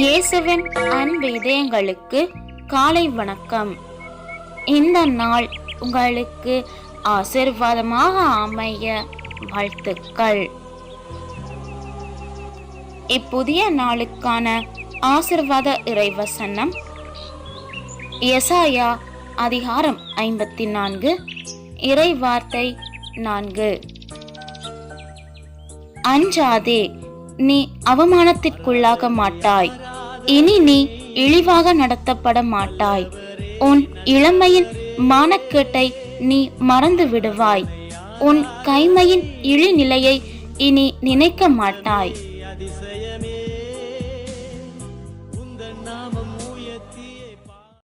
இயேசுவின் அன்பு இதயங்களுக்கு காலை வணக்கம். இந்த நாள் உங்களுக்கு ஆசிர்வாதமாக அமைய வாழ்த்துக்கள். இப்புதிய நாளுக்கான ஆசிர்வாத இறைவசனம் எசாயா அதிகாரம் ஐம்பத்தி நான்கு இறை வார்த்தை நான்கு. அஞ்சாதே நீ அவமானத்திற்குள்ளாக மாட்டாய். இனி நீ இழிவாக நடத்தப்பட மாட்டாய். உன் இளமையின் மானக்கேட்டை நீ மறந்து விடுவாய். உன் கைமையின் இழிநிலையை இனி நினைக்க மாட்டாய்.